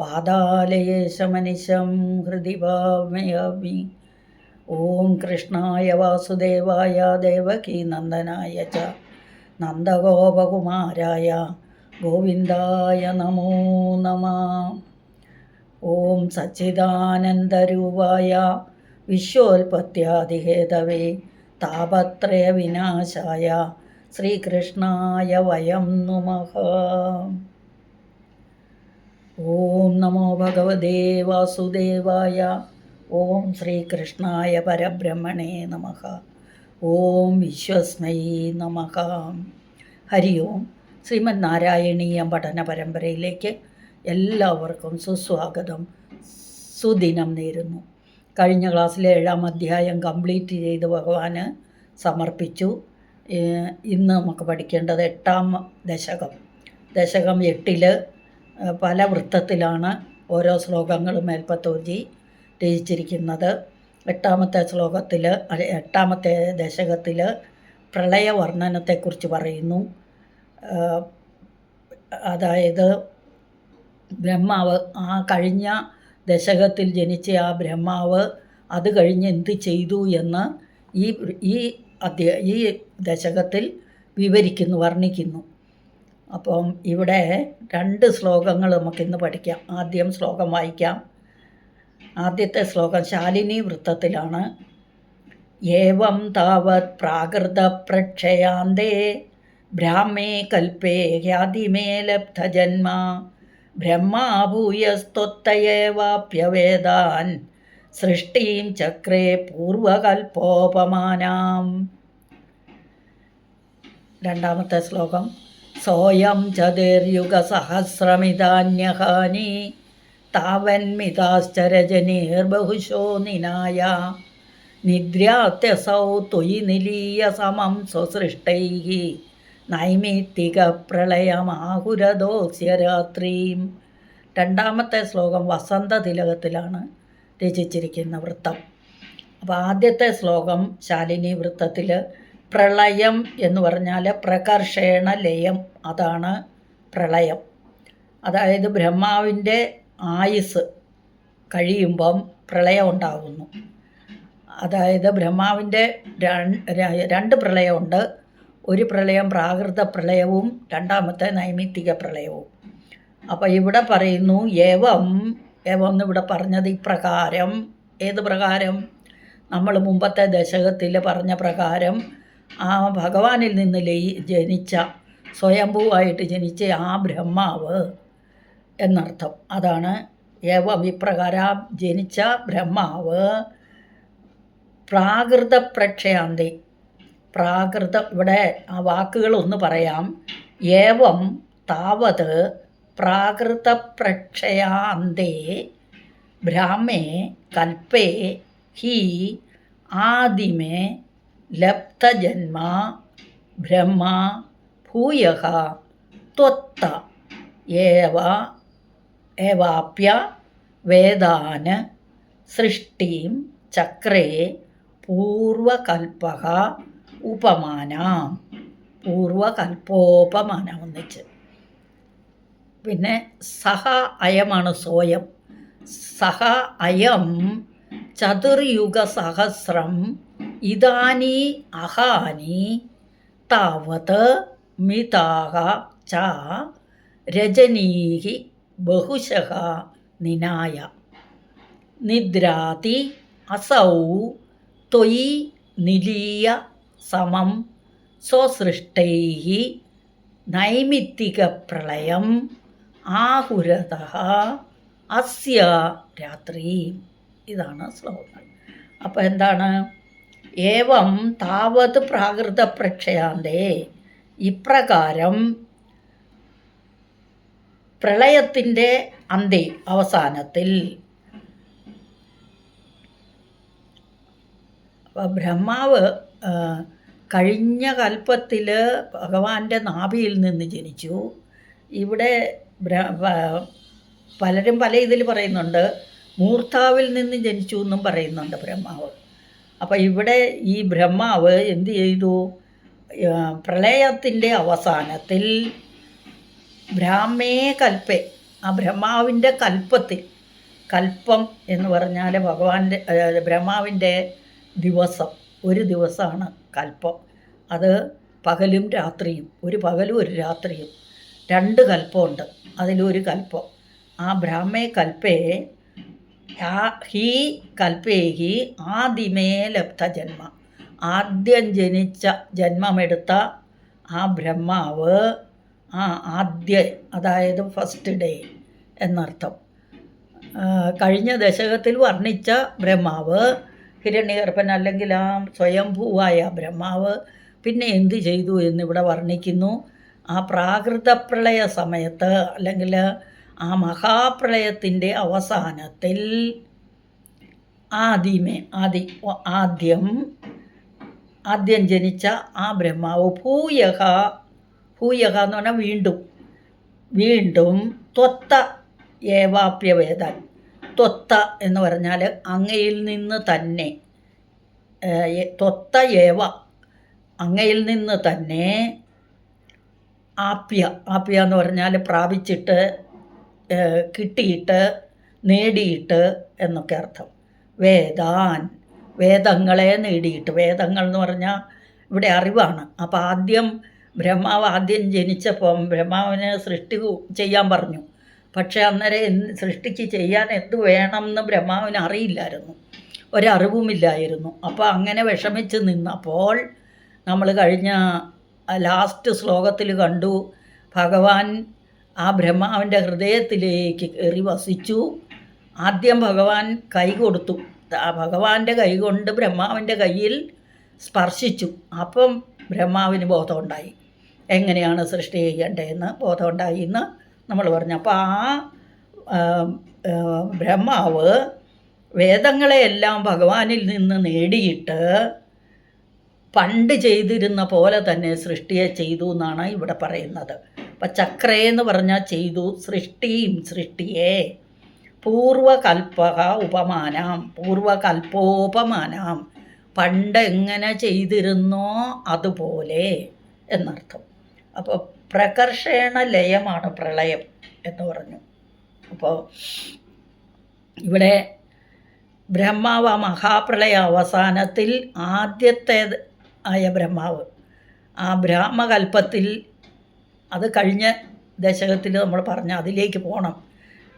വാതാലയേശമനിശം ഹൃദി ഭാവയാമി ഓം കൃഷ്ണായ വാസുദേവായ ദേവകി നന്ദനായ ച. നന്ദഗോപകുമാരായ ഗോവിന്ദായ നമോ നമ. ഓം സച്ചിദാനന്ദരൂപായ വിശ്വോൽപത്യാദിഹേതവേ താപത്രയ വിനാശായ ശ്രീകൃഷ്ണായ വയം നുമഃ. ഓം നമോ ഭഗവദേ വാസുദേവായ. ഓം ശ്രീകൃഷ്ണായ പരബ്രഹ്മണേ നമ. ഓം വിശ്വസ്മൈ നമ. ഹരി ഓം. ശ്രീമദ് നാരായണീയം പഠന പരമ്പരയിലേക്ക് എല്ലാവർക്കും സുസ്വാഗതം. സുദിനം നേരുന്നു. കഴിഞ്ഞ ക്ലാസ്സിലെ ഏഴാം അധ്യായം കംപ്ലീറ്റ് ചെയ്ത് ഭഗവാന് സമർപ്പിച്ചു. ഇന്ന് നമുക്ക് പഠിക്കേണ്ടത് എട്ടാം ദശകം. ദശകം എട്ടിൽ പല വൃത്തത്തിലാണ് ഓരോ ശ്ലോകങ്ങളും മേൽപ്പത്തോജി രചിച്ചിരിക്കുന്നത്. എട്ടാമത്തെ ശ്ലോകത്തിൽ എട്ടാമത്തെ ദശകത്തിൽ പ്രളയവർണനത്തെക്കുറിച്ച് പറയുന്നു. അതായത് ബ്രഹ്മാവ് ആ കഴിഞ്ഞ ദശകത്തിൽ ജനിച്ച ആ ബ്രഹ്മാവ് അത് കഴിഞ്ഞ് എന്ത് ചെയ്തു എന്ന് ഈ ഈ അധ്യ ഈ ദശകത്തിൽ വിവരിക്കുന്നു വർണിക്കുന്നു. അപ്പം ഇവിടെ രണ്ട് ശ്ലോകങ്ങൾ നമുക്കിന്ന് പഠിക്കാം. ആദ്യം ശ്ലോകം വായിക്കാം. ആദ്യത്തെ ശ്ലോകം ശാലിനി വൃത്തത്തിലാണ്. ഏവം താവത് പ്രാകൃത പ്രക്ഷയാന്തേ ബ്രാഹ്മേ കൽപ്പേ ഹ്യാതിമേ ലബ്ധജന്മ ബ്രഹ്മാഭൂയസ്ത്വത്തയേവാപ്യവേദാൻ സൃഷ്ടീം ചക്രേ പൂർവകൽപ്പോപമാനാം. രണ്ടാമത്തെ ശ്ലോകം. സോയം ചതുർയുഗസഹസ്രമിതാന്യഹാനി താവന്മിതാശ്ചരജനീർബഹുശോ നിനായ. നിദ്രാത്യസൗ ത്വയി നിലീയ സമം സ്വസൃഷ്ടൈः നൈമിത്തികപ്രളയമാഹുരദോസ്യ രാത്രിയും രണ്ടാമത്തെ ശ്ലോകം വസന്ത തിലകത്തിലാണ് രചിച്ചിരിക്കുന്ന വൃത്തം. അപ്പോൾ ആദ്യത്തെ ശ്ലോകം ശാലിനി വൃത്തത്തിൽ പ്രളയം എന്ന് പറഞ്ഞാൽ പ്രകർഷേണ ലയം. അതാണ് പ്രളയം. അതായത് ബ്രഹ്മാവിന്റെ ആയുസ് കഴിയുമ്പം പ്രളയം ഉണ്ടാകുന്നു. അതായത് ബ്രഹ്മാവിന്റെ രണ്ട് പ്രളയമുണ്ട്. ഒരു പ്രളയം പ്രാകൃത പ്രളയവും രണ്ടാമത്തെ നൈമിത്തിക പ്രളയവും. അപ്പോൾ ഇവിടെ പറയുന്നു ഏവം എന്ന് ഇവിടെ പറഞ്ഞത് ഇപ്രകാരം ഏത് പ്രകാരം? നമ്മൾ മുമ്പത്തെ ദശകത്തിൽ പറഞ്ഞ പ്രകാരം ആ ഭഗവാനിൽ നിന്ന് ലയി ജനിച്ച സ്വയംഭൂവായിട്ട് ജനിച്ച ആ ബ്രഹ്മാവ് എന്നർത്ഥം. അതാണ് ഏവം ഇപ്രകാരം ജനിച്ച ബ്രഹ്മാവ്. പ്രാകൃത പ്രക്ഷയാന്തി പ്രാകൃത ഇവിടെ ആ വാക്കുകളൊന്ന് പറയാം. ഏവം താവത് പ്രാകൃത പ്രക്ഷയാന്തേ ബ്രാഹ്മേ കൽപ്പേ ഹി ആദിമേ ലബ്ധജന്മ ബ്രഹ്മ ഭൂയ ത്വത്ത ഏവ ഏവാപ്യ വേദാൻ സൃഷ്ടിം ചക്രേ പൂർവകൽപ ഉപമാന. പൂർവകൽപ്പോപമാനം ഒന്നിച്ച് പിന്നെ സഹ അയമാണ് സോയം സഹ അയം ചതുർയുഗസഹസ്രം ഇതാനി അഹാനി താവത് മിതാഹ ച രജനീഹി ബഹുശः നിനായ. നിദ്രാതി അസൗ ത്വയി നിലീയ സമം സ്വസൃഷ്ടൈ നൈമിത്തികപ്രളയം ആഹുരത അസ്യ രാത്രി. ഇതാണ് ശ്ലോകങ്ങൾ. അപ്പോൾ എന്താണ്? ഏവം താവത് പ്രാകൃത പ്രക്ഷയാന്തേ ഇപ്രകാരം പ്രളയത്തിന്റെ അന്തി അവസാനത്തിൽ ബ്രഹ്മാവ് കഴിഞ്ഞ കൽപ്പത്തിൽ ഭഗവാന്റെ നാഭിയിൽ നിന്ന് ജനിച്ചു. ഇവിടെ പലരും പല ഇതിൽ പറയുന്നുണ്ട് മൂർത്താവിൽ നിന്ന് ജനിച്ചു എന്നും പറയുന്നുണ്ട് ബ്രഹ്മാവ്. അപ്പോൾ ഇവിടെ ഈ ബ്രഹ്മാവ് എന്ത് ചെയ്തു? പ്രളയത്തിന്റെ അവസാനത്തിൽ ബ്രാഹ്മേ കൽപ്പേ ആ ബ്രഹ്മാവിന്റെ കൽപ്പത്തിൽ കൽപ്പം എന്ന് പറഞ്ഞാൽ ഭഗവാന്റെ ബ്രഹ്മാവിന്റെ ദിവസം ഒരു ദിവസമാണ് കൽപ്പം. അത് പകലും രാത്രിയും ഒരു പകലും ഒരു രാത്രിയും രണ്ട് കൽപ്പമുണ്ട് അതിലൊരു കൽപ്പം. ആ ബ്രാഹ്മേ കൽപ്പേ ഹി കൽപ്പേഹി ആദിമേ ലബ്ധ ജന്മ. ആദ്യം ജനിച്ച ജന്മമെടുത്ത ആ ബ്രഹ്മാവ് ആ ആദ്യ അതായത് ഫസ്റ്റ് ഡേ എന്നർത്ഥം. കഴിഞ്ഞ ദശകത്തിൽ വർണിച്ച ബ്രഹ്മാവ് ഹിരണ്യഗർഭൻ അല്ലെങ്കിൽ ആ സ്വയംഭൂവായ ബ്രഹ്മാവ് പിന്നെ എന്ത് ചെയ്തു എന്നിവിടെ വർണിക്കുന്നു? ആ പ്രാകൃത പ്രളയ സമയത്ത് അല്ലെങ്കിൽ ആ മഹാപ്രളയത്തിന്റെ അവസാനത്തിൽ ആദിമേ ആദി ആദ്യം ആദ്യം ജനിച്ച ആ ബ്രഹ്മാവ് ഭൂയഹ. ഭൂയഹ എന്ന് പറഞ്ഞാൽ വീണ്ടും. വീണ്ടും ത്വത്ത ഏവാപ്യവേദൻ. ത്വത്ത എന്ന് പറഞ്ഞാൽ അങ്ങയിൽ നിന്ന് തന്നെ ത്വത്ത ഏവ. അങ്ങയിൽ നിന്ന് തന്നെ ആപ്യ. ആപ്യ എന്ന് പറഞ്ഞാൽ പ്രാപിച്ചിട്ട് കിട്ടിയിട്ട് നേടിയിട്ട് എന്നൊക്കെ അർത്ഥം. വേദാൻ. വേദങ്ങളെ നേടിയിട്ട്. വേദങ്ങൾ എന്ന് പറഞ്ഞാൽ ഇവിടെ അറിവാണ്. അപ്പോൾ ആദ്യം ബ്രഹ്മാവ് ആദ്യം ജനിച്ചപ്പോൾ ബ്രഹ്മാവിനെ സൃഷ്ടി ചെയ്യാൻ പറഞ്ഞു. പക്ഷേ അന്നേരം എന്ത് സൃഷ്ടിക്ക് ചെയ്യാൻ എന്ത് വേണമെന്ന് ബ്രഹ്മാവിന് അറിയില്ലായിരുന്നു. ഒരറിവുമില്ലായിരുന്നു. അപ്പോൾ അങ്ങനെ വിഷമിച്ച് നിന്നപ്പോൾ നമ്മൾ കഴിഞ്ഞ ലാസ്റ്റ് ശ്ലോകത്തിൽ കണ്ടു. ഭഗവാൻ ആ ബ്രഹ്മാവിന്റെ ഹൃദയത്തിലേക്ക് കയറി വസിച്ചു. ആദ്യം ഭഗവാൻ കൈ കൊടുത്തു. ഭഗവാന്റെ കൈ കൊണ്ട് ബ്രഹ്മാവിന്റെ കയ്യിൽ സ്പർശിച്ചു. അപ്പം ബ്രഹ്മാവിന് ബോധമുണ്ടായി. എങ്ങനെയാണ് സൃഷ്ടി ചെയ്യേണ്ടതെന്ന് ബോധമുണ്ടായി എന്ന് നമ്മൾ പറഞ്ഞു. അപ്പോൾ ആ ബ്രഹ്മാവ് വേദങ്ങളെയെല്ലാം ഭഗവാനിൽ നിന്ന് നേടിയിട്ട് പണ്ട് ചെയ്തിരുന്ന പോലെ തന്നെ സൃഷ്ടിയെ ചെയ്തു എന്നാണ് ഇവിടെ പറയുന്നത്. അപ്പം ചക്രയെന്ന് പറഞ്ഞാൽ ചെയ്തു. സൃഷ്ടിയും സൃഷ്ടിയെ. പൂർവകൽപ്പക ഉപമാനം പൂർവകൽപ്പോപമാനം പണ്ട് എങ്ങനെ ചെയ്തിരുന്നോ അതുപോലെ എന്നർത്ഥം. അപ്പോൾ പ്രകർഷണ ലയമാണ് പ്രളയം എന്ന് പറഞ്ഞു. അപ്പോൾ ഇവിടെ ബ്രഹ്മാവ് ആ മഹാപ്രളയ അവസാനത്തിൽ ആദ്യത്തെ ആയ ബ്രഹ്മാവ്. ആ ബ്രാഹ്മകൽപ്പത്തിൽ അത് കഴിഞ്ഞ ദശകത്തിൽ നമ്മൾ പറഞ്ഞ അതിലേക്ക് പോകണം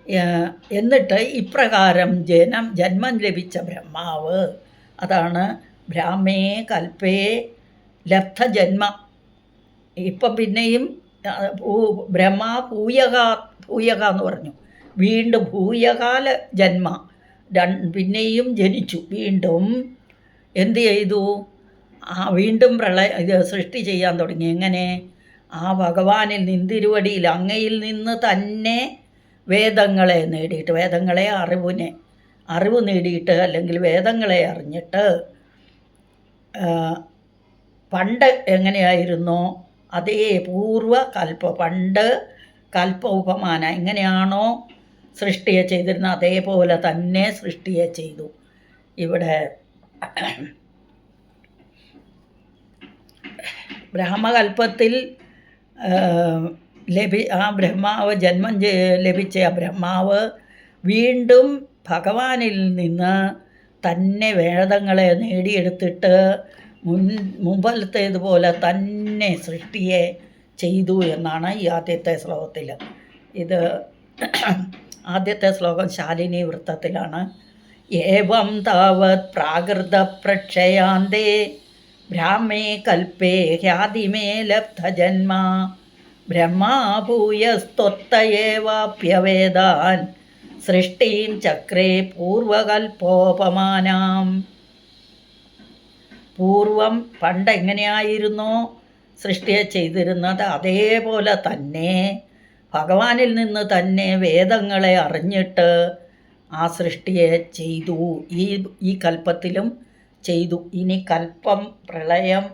എന്നിട്ട് ഇപ്രകാരം ജനം ജന്മം ലഭിച്ച ബ്രഹ്മാവ്. അതാണ് ബ്രാഹ്മേ കൽപ്പേ ലബ്ധജന്മ. ഇപ്പം പിന്നെയും ബ്രഹ്മ ഭൂയക ഭൂയക എന്ന് പറഞ്ഞു. വീണ്ടും ഭൂയകാല ജന്മ. പിന്നെയും ജനിച്ചു. വീണ്ടും എന്ത് ചെയ്തു? ആ വീണ്ടും പ്രളയ ഇത് സൃഷ്ടി ചെയ്യാൻ തുടങ്ങി. എങ്ങനെ? ആ ഭഗവാനിൽ നിന്തിരുവടിയിൽ അങ്ങയിൽ നിന്ന് തന്നെ വേദങ്ങളെ നേടിയിട്ട് വേദങ്ങളെ അറിവിനെ അറിവ് നേടിയിട്ട് അല്ലെങ്കിൽ വേദങ്ങളെ അറിഞ്ഞിട്ട് പണ്ട് എങ്ങനെയായിരുന്നോ? അതേ പൂർവ കൽപ്പ പണ്ട് കൽപ്പ ഉപമാന എങ്ങനെയാണോ സൃഷ്ടിയെ ചെയ്തിരുന്നത് അതേപോലെ തന്നെ സൃഷ്ടിയെ ചെയ്തു. ഇവിടെ ബ്രഹ്മകൽപ്പത്തിൽ ലഭി ആ ബ്രഹ്മാവ് ജന്മം ലഭിച്ച ആ ബ്രഹ്മാവ് വീണ്ടും ഭഗവാനിൽ നിന്ന് തന്നെ വേദങ്ങളെ നേടിയെടുത്തിട്ട് മുൻ മുമ്പലത്തേതുപോലെ തന്നെ സൃഷ്ടിയെ ചെയ്തു എന്നാണ് ഈ ആദ്യത്തെ ശ്ലോകത്തിൽ. ഇത് ആദ്യത്തെ ശ്ലോകം ശാലിനി വൃത്തത്തിലാണ്. ഏവം താവത് പ്രാകൃത പ്രക്ഷയാന്തേ ബ്രാഹ്മേ കൽപ്പേ ഹ്യാതിമേ ലബ്ധജന്മ. ബ്രഹ്മാഭൂയസ്ത്വത്തയേവാപ്യവേദാൻ സൃഷ്ടിം ചക്രേ പൂർവകൽപ്പോപമാനാം. പൂർവം പണ്ട് എങ്ങനെയായിരുന്നോ സൃഷ്ടിയെ ചെയ്തിരുന്നത് അതേപോലെ തന്നെ ഭഗവാനിൽ നിന്ന് തന്നെ വേദങ്ങളെ അറിഞ്ഞിട്ട് ആ സൃഷ്ടിയെ ചെയ്തു. ഈ ഈ കൽപ്പത്തിലും ചെയ്തു. ഇനി കൽപ്പം പ്രളയം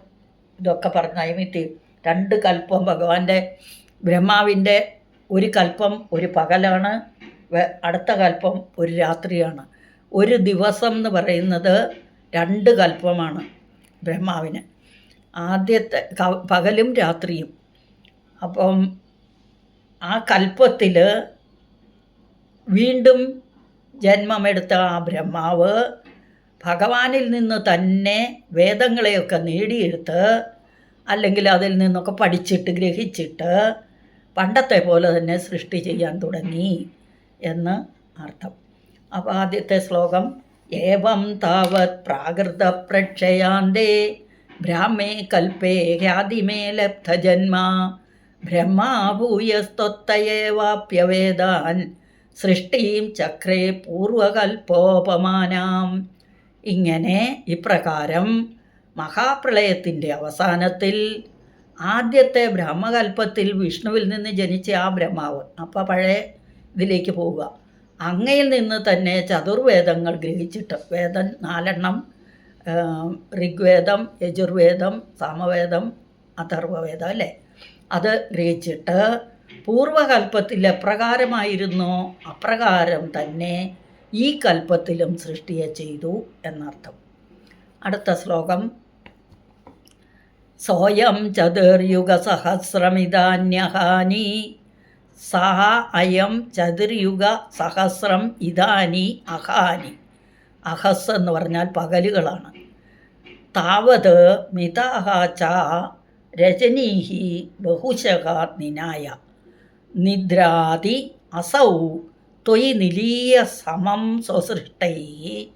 ഇതൊക്കെ പറഞ്ഞ നൈമിത്തി രണ്ട് കൽപ്പം ഭഗവാന്റെ ബ്രഹ്മാവിന്റെ ഒരു കൽപ്പം ഒരു പകലാണ് അടുത്ത കൽപ്പം ഒരു രാത്രിയാണ്. ഒരു ദിവസം എന്ന് പറയുന്നത് രണ്ട് കൽപ്പമാണ് ബ്രഹ്മാവിന്. ആദ്യത്തെ പകലും രാത്രിയും. അപ്പം ആ കൽപ്പത്തിൽ വീണ്ടും ജന്മമെടുത്ത ആ ബ്രഹ്മാവ് ഭഗവാനിൽ നിന്ന് തന്നെ വേദങ്ങളെയൊക്കെ നേടിയെടുത്ത് അല്ലെങ്കിൽ അതിൽ നിന്നൊക്കെ പഠിച്ചിട്ട് ഗ്രഹിച്ചിട്ട് പണ്ടത്തെ പോലെ തന്നെ സൃഷ്ടി ചെയ്യാൻ തുടങ്ങി എന്ന് അർത്ഥം. അപ്പോൾ ആദ്യത്തെ ശ്ലോകം ഏവം താവത് പ്രാകൃത പ്രക്ഷയാന്തേ ബ്രാഹ്മേ കൽപ്പേ ഹ്യാതിമേ ലബ്ധജന്മ ബ്രഹ്മാഭൂയസ്തൊത്തയേവാപ്യവേദാൻ സൃഷ്ടിയും ചക്രേ പൂർവകൽപ്പോപമാനാം. ഇങ്ങനെ ഇപ്രകാരം മഹാപ്രളയത്തിന്റെ അവസാനത്തിൽ ആദ്യത്തെ ബ്രഹ്മകൽപ്പത്തിൽ വിഷ്ണുവിൽ നിന്ന് ജനിച്ച ആ ബ്രഹ്മാവ്. അപ്പോൾ പഴയ ഇതിലേക്ക് പോവുക. അങ്ങയിൽ നിന്ന് തന്നെ ചതുർവേദങ്ങൾ ഗ്രഹിച്ചിട്ട് വേദം നാലെണ്ണം ഋഗ്വേദം യജുർവേദം സാമവേദം അഥർവവേദം അല്ലേ? അത് ഗ്രഹിച്ചിട്ട് പൂർവകൽപ്പത്തിൽ എപ്രകാരമായിരുന്നോ? അപ്രകാരം തന്നെ ഈ കൽപ്പത്തിലും സൃഷ്ടിയെ ചെയ്തു എന്നർത്ഥം. അടുത്ത ശ്ലോകം. സോയം ചതുർയുഗസഹസ്രമിതാന്യഹാനി. സഹ അയം ചതുർയുഗ സഹസ്രം ഇതാനി അഹാനി. അഹസ് എന്ന് പറഞ്ഞാൽ പകലുകളാണ്. താവത് മിതാഹ ച രജനീഹി ബഹുശക നിനായ. നിദ്രാതി അസൗ ത്വയി നിലീയ സമം സ്വസൃഷ്ടൈ.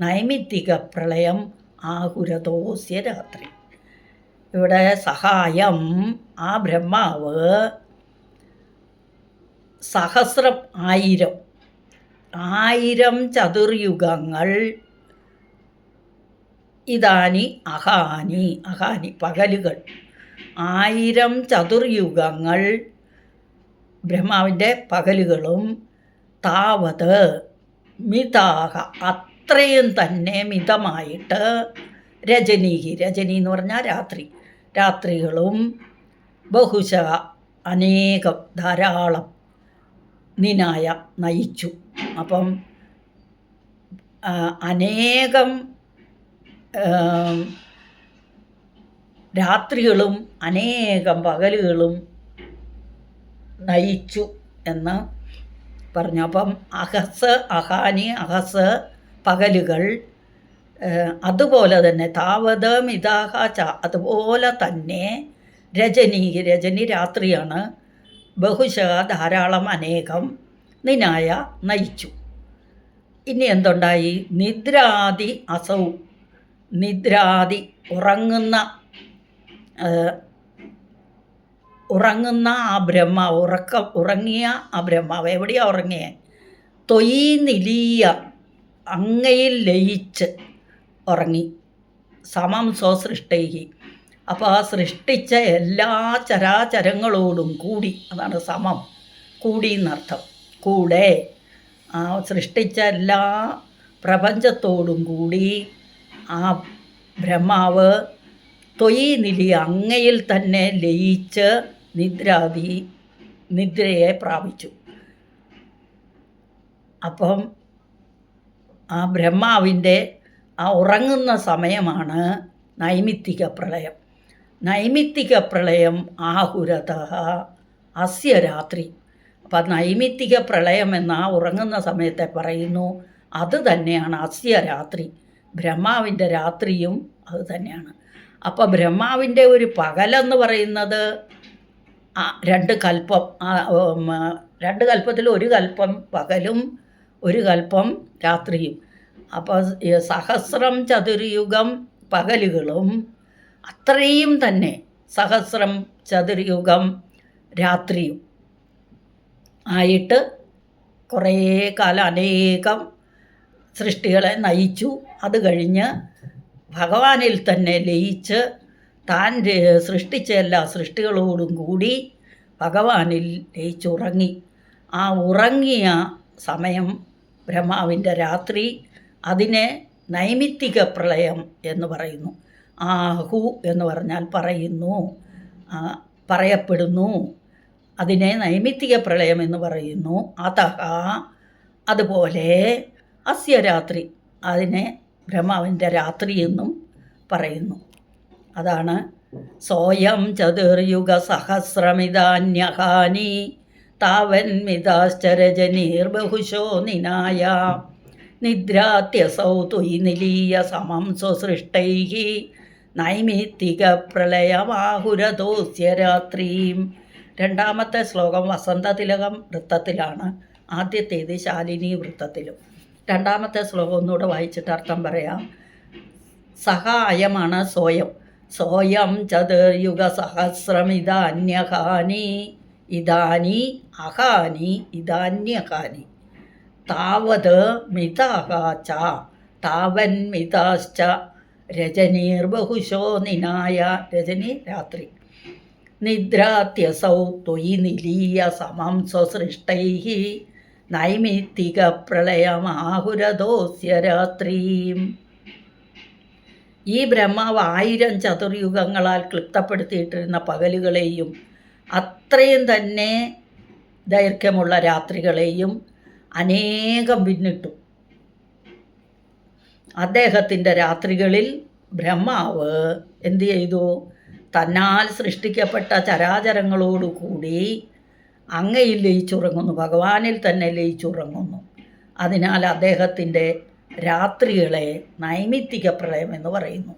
നൈമിത്തിക പ്രളയം ആഹുരതോസ്യ രാത്രി. ഇവിടെ സഹായം. ആ ബ്രഹ്മാവ് സഹസ്രം ആയിരം ആയിരം ചതുർയുഗങ്ങൾ. ഇതാനി അഹാനി അഹാനി പകലുകൾ. ആയിരം ചതുർയുഗങ്ങൾ ബ്രഹ്മാവിന്റെ പകലുകളും. താവത് മിതാഹ അത്രയും തന്നെ മിതമായിട്ട് രജനീഹി. രജനി എന്ന് പറഞ്ഞാൽ രാത്രി. രാത്രികളും ബഹുശ അനേകം ധാരാളം നിനായ നയിച്ചു. അപ്പം അനേകം രാത്രികളും അനേകം പകലുകളും നയിച്ചു എന്ന് പറഞ്ഞു. അപ്പം അഹസ് അഹാനി അഹസ് പകലുകൾ അതുപോലെ തന്നെ താവതം ഇതാഹ അതുപോലെ തന്നെ രജനി രജനി രാത്രിയാണ് ബഹുശ ധാരാളം അനേകം നിനായ നയിച്ചു. ഇനി എന്തുണ്ടായി? നിദ്രാതി അസൗ നിദ്രാതി ഉറങ്ങുന്ന ഉറങ്ങുന്ന ആ ബ്രഹ്മ ഉറക്ക ഉറങ്ങിയ ആ ബ്രഹ്മാവ് എവിടെയാണ് ഉറങ്ങിയ? തൊയ് നിലീയ അങ്ങയിൽ ലയിച്ച് ഉറങ്ങി. സമം സ്വസൃഷ്ടൈഹി. അപ്പോൾ ആ സൃഷ്ടിച്ച എല്ലാ ചരാചരങ്ങളോടും കൂടി അതാണ് സമം കൂടി എന്നർത്ഥം കൂടെ ആ സൃഷ്ടിച്ച എല്ലാ പ്രപഞ്ചത്തോടും കൂടി ആ ബ്രഹ്മാവ് തൊയ് നിലി അങ്ങയിൽ തന്നെ ലയിച്ച് നിദ്രാതി നിദ്രയെ പ്രാപിച്ചു. അപ്പം ആ ബ്രഹ്മാവിന്റെ ആ ഉറങ്ങുന്ന സമയമാണ് നൈമിത്തിക പ്രളയം. നൈമിത്തിക പ്രളയം ആഹുരത അസ്യ രാത്രി. അപ്പം നൈമിത്തിക പ്രളയം എന്ന ആ ഉറങ്ങുന്ന സമയത്തെ പറയുന്നു അത് തന്നെയാണ് അസ്യ രാത്രി. ബ്രഹ്മാവിന്റെ രാത്രിയും അത് തന്നെയാണ്. അപ്പോൾ ബ്രഹ്മാവിന്റെ ഒരു പകലെന്ന് പറയുന്നത് രണ്ട് കൽപ്പം രണ്ട് കൽപ്പത്തിൽ ഒരു കൽപ്പം പകലും ഒരു കൽപ്പം രാത്രിയും. അപ്പോൾ സഹസ്രം ചതുർയുഗം പകലുകളും അത്രയും തന്നെ സഹസ്രം ചതുർയുഗം രാത്രിയും ആയിട്ട് കുറേ കാലം അനേകം സൃഷ്ടികളെ നയിച്ചു. അത് കഴിഞ്ഞ് ഭഗവാനിൽ തന്നെ ലയിച്ച് താൻ സൃഷ്ടിച്ച എല്ലാ സൃഷ്ടികളോടും കൂടി ഭഗവാനിൽ ലയിച്ചുറങ്ങി. ആ ഉറങ്ങിയ സമയം ബ്രഹ്മാവിന്റെ രാത്രി അതിനെ നൈമിത്തിക പ്രളയം എന്ന് പറയുന്നു. ആഹു എന്ന് പറഞ്ഞാൽ പറയുന്നു പറയപ്പെടുന്നു. അതിനെ നൈമിത്തിക പ്രളയം എന്ന് പറയുന്നു. അതഹ അതുപോലെ അസ്യ രാത്രി അതിനെ ബ്രഹ്മാവിന്റെ രാത്രി എന്നും പറയുന്നു. അതാണ് സോയം ചതുർയുഗ സഹസ്രമിതാന്യഹാനി താവന്മിതാശ്ചരജനീർബഹുശോ നിനായ. നിദ്രാത്യസൗ തുയി നിലീയ സമം സ്വസൃഷ്ടൈ നൈമിത്തിക പ്രളയമാഹുരദോസ്യ രാത്രിയും രണ്ടാമത്തെ ശ്ലോകം വസന്തതിലകം വൃത്തത്തിലാണ്. ആദ്യത്തേത് ശാലിനി വൃത്തത്തിലും രണ്ടാമത്തെ ശ്ലോകം ഒന്നുകൂടെ വായിച്ചിട്ട് അർത്ഥം പറയാം. സഹായമാണ് സ്വയം. സ്വയം ചതുർയുഗ സഹസ്രമിതാന്യഹാനി ഇതാനി അഹാനി ഇതാന്യഹാനി. താവത് മിതാഹാച്ച താവന്മിതാശ്ച രജനീർബഹുശോ നിനായ രജനി രാത്രി. നിദ്രാത്യസൗ ത്വയി നിലീയ സമം സ്വസൃഷ്ടൈ നൈമിത്തിക പ്രളയമാഹുരദോസ്യ രാത്രീം. ഈ ബ്രഹ്മാവ് ആയിരം ചതുർയുഗങ്ങളാൽ ക്ലിപ്തപ്പെടുത്തിയിട്ടിരുന്ന പകലുകളെയും അത്രയും തന്നെ ദൈർഘ്യമുള്ള രാത്രികളെയും അനേകം പിന്നിട്ടു. അദ്ദേഹത്തിന്റെ രാത്രികളിൽ ബ്രഹ്മാവ് എന്തു ചെയ്തു? തന്നാൽ സൃഷ്ടിക്കപ്പെട്ട ചരാചരങ്ങളോടുകൂടി അങ്ങയിൽ ലയിച്ചുറങ്ങുന്നു ഭഗവാനിൽ തന്നെ ലയിച്ചുറങ്ങുന്നു. അതിനാൽ അദ്ദേഹത്തിന്റെ രാത്രികളെ നൈമിത്തിക പ്രളയം എന്ന് പറയുന്നു.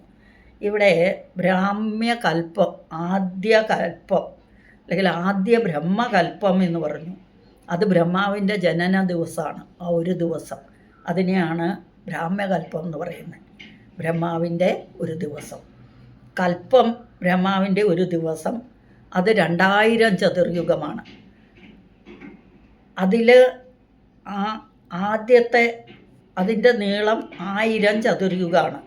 ഇവിടെ ബ്രാഹ്മ്യകൽപ്പം ആദ്യ കൽപ്പം അല്ലെങ്കിൽ ആദ്യ ബ്രഹ്മകൽപ്പം എന്ന് പറഞ്ഞു. അത് ബ്രഹ്മാവിന്റെ ജനന ദിവസമാണ് ആ ഒരു ദിവസം. അതിനെയാണ് ബ്രാഹ്മ്യകൽപ്പം എന്ന് പറയുന്നത്. ബ്രഹ്മാവിന്റെ ഒരു ദിവസം. കൽപ്പം ബ്രഹ്മാവിന്റെ ഒരു ദിവസം. അത് രണ്ടായിരം ചതുർയുഗമാണ്. അതിൽ ആ ആദ്യത്തെ അതിന്റെ നീളം ആയിരം ചതുർയുഗമാണ്.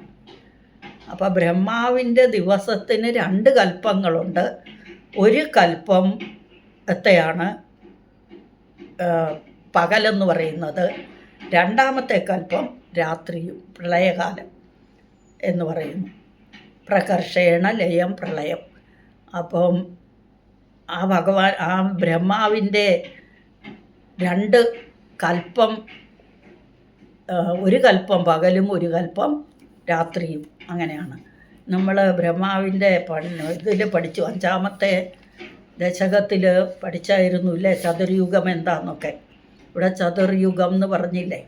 അപ്പോൾ ബ്രഹ്മാവിന്റെ ദിവസത്തിന് രണ്ട് കൽപ്പങ്ങളുണ്ട്. ഒരു കൽപ്പം എത്രയാണ്? പകലെന്ന് പറയുന്നത് രണ്ടാമത്തെ കൽപ്പം രാത്രിയും പ്രളയകാലം എന്ന് പറയുന്നു. പ്രകർഷേണ ലയം പ്രളയം. അപ്പം ആ ഭഗവാൻ ആ ബ്രഹ്മാവിന്റെ രണ്ട് കൽപ്പം ഒരു കൽപ്പം പകലും ഒരു കൽപ്പം രാത്രിയും അങ്ങനെയാണ്. നമ്മൾ ബ്രഹ്മാവിന്റെ ഇതിൽ പഠിച്ചു. അഞ്ചാമത്തെ ദശകത്തിൽ പഠിച്ചായിരുന്നു ഇല്ലേ? ചതുർയുഗം എന്താന്നൊക്കെ. ഇവിടെ ചതുർയുഗം എന്ന് പറഞ്ഞില്ലേ?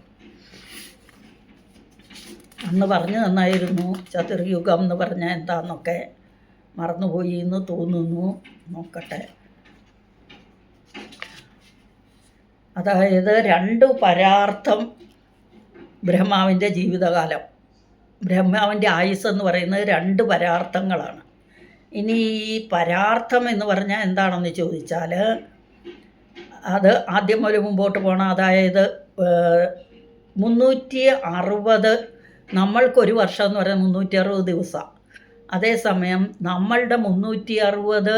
അന്ന് പറഞ്ഞു തന്നായിരുന്നു ചതുർയുഗം എന്ന് പറഞ്ഞാൽ എന്താന്നൊക്കെ. മറന്നുപോയി എന്ന് തോന്നുന്നു. നോക്കട്ടെ. അതായത് രണ്ട് പരാർത്ഥം ബ്രഹ്മാവിന്റെ ജീവിതകാലം. ബ്രഹ്മാവിന്റെ ആയുസ് എന്ന് പറയുന്നത് രണ്ട് പരാർത്ഥങ്ങളാണ്. ഇനി ഈ പരാർത്ഥം എന്ന് പറഞ്ഞാൽ എന്താണെന്ന് ചോദിച്ചാൽ അത് ആദ്യം മുതൽ മുമ്പോട്ട് പോകണം അതായത് മുന്നൂറ്റി അറുപത് നമ്മൾക്കൊരു വർഷം എന്ന് പറയുന്നത് മുന്നൂറ്റി അറുപത് ദിവസമാണ് അതേസമയം നമ്മളുടെ മുന്നൂറ്റി അറുപത്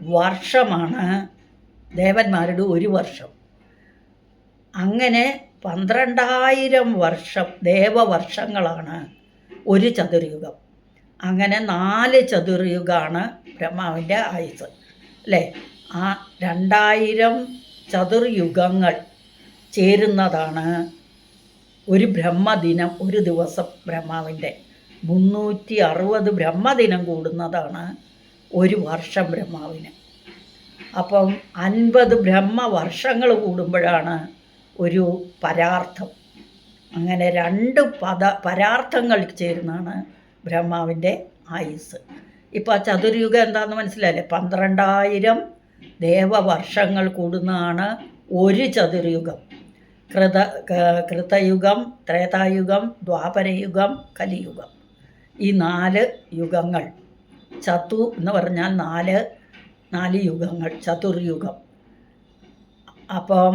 വർഷമാണ് ദേവന്മാരുടെ ഒരു വർഷം. അങ്ങനെ പന്ത്രണ്ടായിരം വർഷം ദേവവർഷങ്ങളാണ് ഒരു ചതുർയുഗം. അങ്ങനെ നാല് ചതുർയുഗമാണ് ബ്രഹ്മാവിന്റെ ആയുസ് അല്ലേ? ആ രണ്ടായിരം ചതുർയുഗങ്ങൾ ചേരുന്നതാണ് ഒരു ബ്രഹ്മദിനം ഒരു ദിവസം ബ്രഹ്മാവിന്റെ. മുന്നൂറ്റി അറുപത് ബ്രഹ്മദിനം കൂടുന്നതാണ് ഒരു വർഷം ബ്രഹ്മാവിന്. അപ്പം അൻപത് ബ്രഹ്മവർഷങ്ങൾ കൂടുമ്പോഴാണ് ഒരു പരാർത്ഥം. അങ്ങനെ രണ്ട് പദ പരാർത്ഥങ്ങൾ ചേരുന്നതാണ് ബ്രഹ്മാവിന്റെ ആയുസ് ഇപ്പോൾ ആ ചതുർയുഗം എന്താണെന്ന് മനസ്സിലായില്ലേ? പന്ത്രണ്ടായിരം ദേവവർഷങ്ങൾ കൂടുന്നതാണ് ഒരു ചതുർയുഗം കൃത കൃതയുഗം ത്രേതായുഗം ദ്വാപരയുഗം കലിയുഗം. ഈ നാല് യുഗങ്ങൾ ചതു എന്ന് പറഞ്ഞാൽ നാല് നാല് യുഗങ്ങൾ ചതുർയുഗം അപ്പം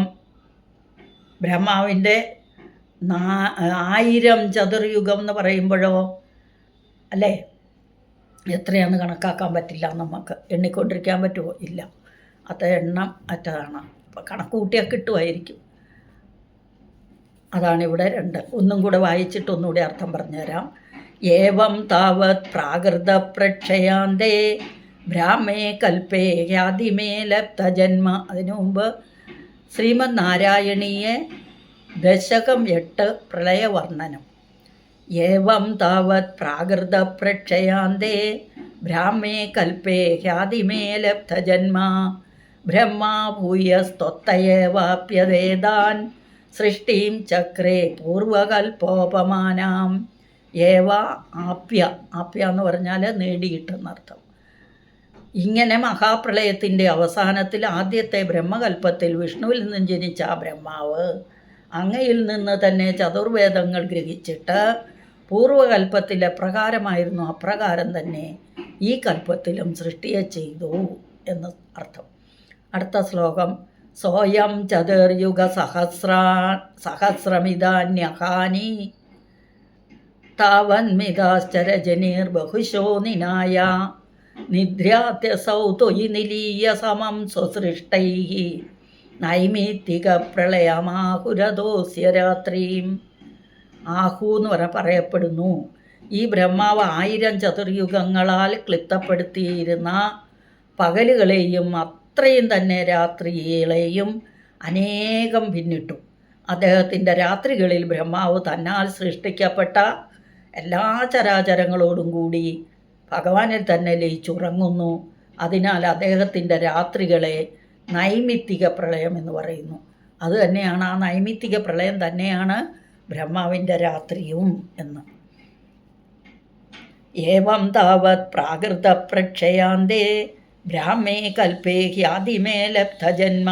ബ്രഹ്മാവിന്റെ നാ ആയിരം ചതുർയുഗം എന്ന് പറയുമ്പോഴോ അല്ലേ? എത്രയാണെന്ന് കണക്കാക്കാൻ പറ്റില്ല നമുക്ക് എണ്ണിക്കൊണ്ടിരിക്കാൻ പറ്റുമോ ഇല്ല. അത്ര എണ്ണം അറ്റതാണ്. അപ്പം കണക്ക് കൂട്ടിയാൽ കിട്ടുമായിരിക്കും. അതാണ് ഇവിടെ രണ്ട്. ഒന്നും കൂടെ വായിച്ചിട്ട് ഒന്നുകൂടി അർത്ഥം പറഞ്ഞുതരാം. ഏവം താവത് പ്രാകൃത പ്രക്ഷയാന്തേ ബ്രാഹ്മേ കൽപ്പേ യാതിമേ ലബ്ധജന്മ അതിനു മുമ്പ് ശ്രീമദ് നാരായണീയെ ദശകം എട്ട് പ്രളയവർണനം. ഏവം तावत् प्राकृतप्रक्षयान्ते ब्राह्मे कल्पे ह्यादिमे लब्धजन्मा ब्रह्मा भूयस्तोत्त एवाप्यवेदान् सृष्टिं ചക്രേ പൂർവകൽപ്പോപമാനാം ഏവ ആപ്യ ആപ്യ എന്ന് പറഞ്ഞാൽ നേടിയിട്ടെന്നർത്ഥം ഇങ്ങനെ മഹാപ്രളയത്തിന്റെ അവസാനത്തിൽ ആദ്യത്തെ ബ്രഹ്മകൽപ്പത്തിൽ വിഷ്ണുവിൽ നിന്നും ജനിച്ച ആ ബ്രഹ്മാവ് അങ്ങയിൽ നിന്ന് തന്നെ ചതുർവേദങ്ങൾ ഗ്രഹിച്ചിട്ട് പൂർവകൽപ്പത്തിലെ പ്രകാരമായിരുന്നു അപ്രകാരം തന്നെ ഈ കൽപ്പത്തിലും സൃഷ്ടിയെ ചെയ്തു എന്ന് അർത്ഥം. അടുത്ത ശ്ലോകം സോയം ചതുർയുഗ സഹസ്രാ സഹസ്രമിതാന്യഹാനി താവന്മിതാശ്ചരജനീർ ബഹുശോ നിനായ നിദ്രാത്യസൗ തൊയി നിലീയ സമം സ്വസൃഷ്ടൈ നൈമിത്തിക പ്രളയമാഹുരദോസ്യ രാത്രിയും ആഹു എന്ന് പറ പറയപ്പെടുന്നു. ഈ ബ്രഹ്മാവ് ആയിരം ചതുർയുഗങ്ങളാൽ ക്ലിപ്തപ്പെടുത്തിയിരുന്ന പകലുകളെയും അത്രയും തന്നെ രാത്രികളെയും അനേകം പിന്നിട്ടു. അദ്ദേഹത്തിന്റെ രാത്രികളിൽ ബ്രഹ്മാവ് തന്നാൽ സൃഷ്ടിക്കപ്പെട്ട എല്ലാ ചരാചരങ്ങളോടും കൂടി ഭഗവാനിൽ തന്നെ ലയിച്ചുറങ്ങുന്നു. അതിനാൽ അദ്ദേഹത്തിന്റെ രാത്രികളെ നൈമിത്തിക പ്രളയം എന്ന് പറയുന്നു. അത് തന്നെയാണ് ആ നൈമിത്തിക പ്രളയം തന്നെയാണ് ബ്രഹ്മാവിന്റെ രാത്രിയും എന്ന്. ഏവം താവത് പ്രാകൃത പ്രക്ഷയാന്തേ ബ്രാഹ്മേ കൽപ്പേ ഹ്യാതിമേ ലബ്ധജന്മ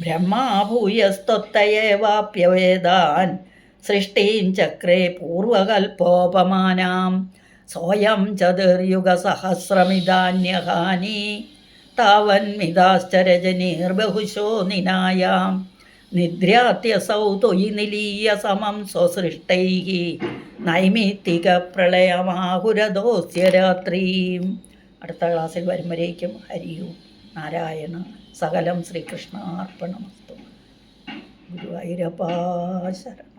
ബ്രഹ്മാഭൂയസ്ത്വത്തയേവാപ്യവേദാൻ സൃഷ്ടീം ചക്രേ പൂർവകൽപ്പോപമാനാം. സ്വയം ചതുർയുഗസഹസ്രമിതാന്യഹാനി. താവന്മിതാശ്ചരജനീർബഹുശോ നിനായാം നിദ്രാത്യസൗ തൊയി നിലീയ സമം സ്വസൃഷ്ടൈ നൈമിത്തിക പ്രളയമാഹുരദോസ്യ രാത്രീം അടുത്ത ക്ലാസ്സിൽ വരുമ്പോഴേക്കും ഹരിയും നാരായണ. സകലം ശ്രീകൃഷ്ണാർപ്പണമസ്തു. ഗുരുവായൂരപ്പാ ശരണം.